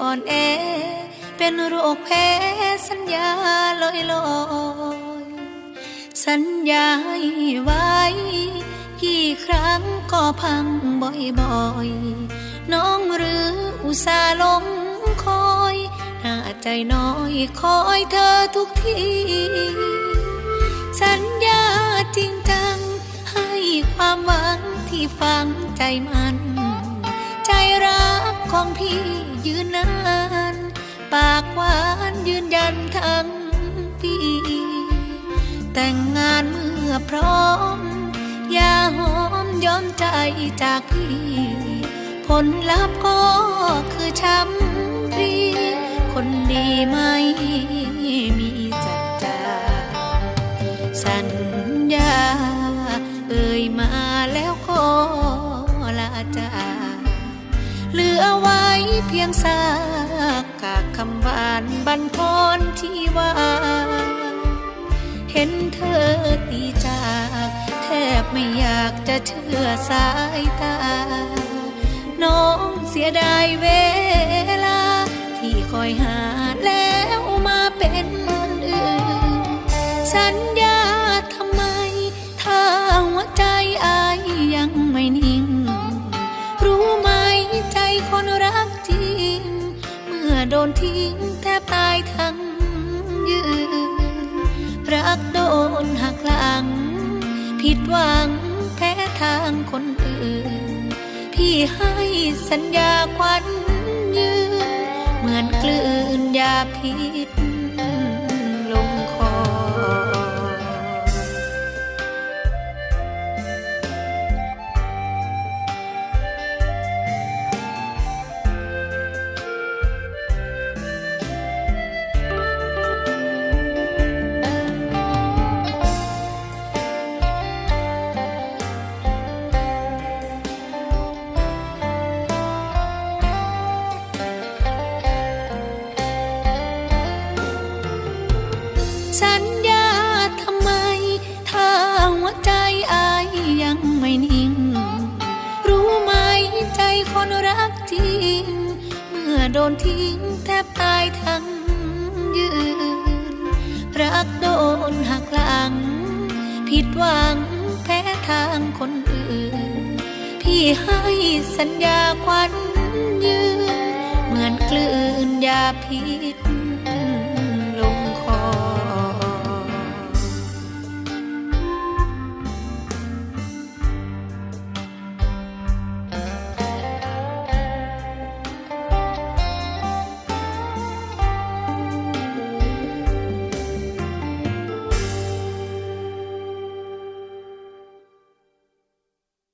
อ่อนแอ เป็นโรคแพ้สัญญาลอยลอยสัญญาไว้กี่ครั้งก็พังบ่อยๆ น้องหรืออุตส่าห์ลงคอยหน้าใจน้อยคอยเธอทุกที สัญญาจริงจัง ให้ความหวังที่ฟังใจมัน ใจรักของพี่ ยืนนานปากหวานยืนยันทั้งปี แต่งงานเมื่อพร้อมอย่าหอมย้อมใจจากพี่ ผลลัพธ์ก็คือช้ำรีคนดีไหม เพียงซากกากคำหวานบันทอนที่ว่า เห็นเธอตีจากแทบไม่อยากจะเชื่อสายตา น้องเสียดายเวลา ที่คอยหาแล้วมาเป็นอื่นสัญญา นทิ้งแทบตายทั้งยืน รักโดนหักหลัง ผิดหวังแพ้ทางคนอื่น พี่ให้สัญญาควันยืน เหมือนกลืนยาพิษ สัญญาทำไม ถ้าหัวใจอายยังไม่นิ่ง รู้ไหมใจคนรักจริง เมื่อโดนทิ้งแทบตายทั้งยืน รักโดนหักหลัง ผิดหวังแพ้ทางคนอื่น พี่ให้สัญญาควันยืน เหมือนกลืนยาพิษ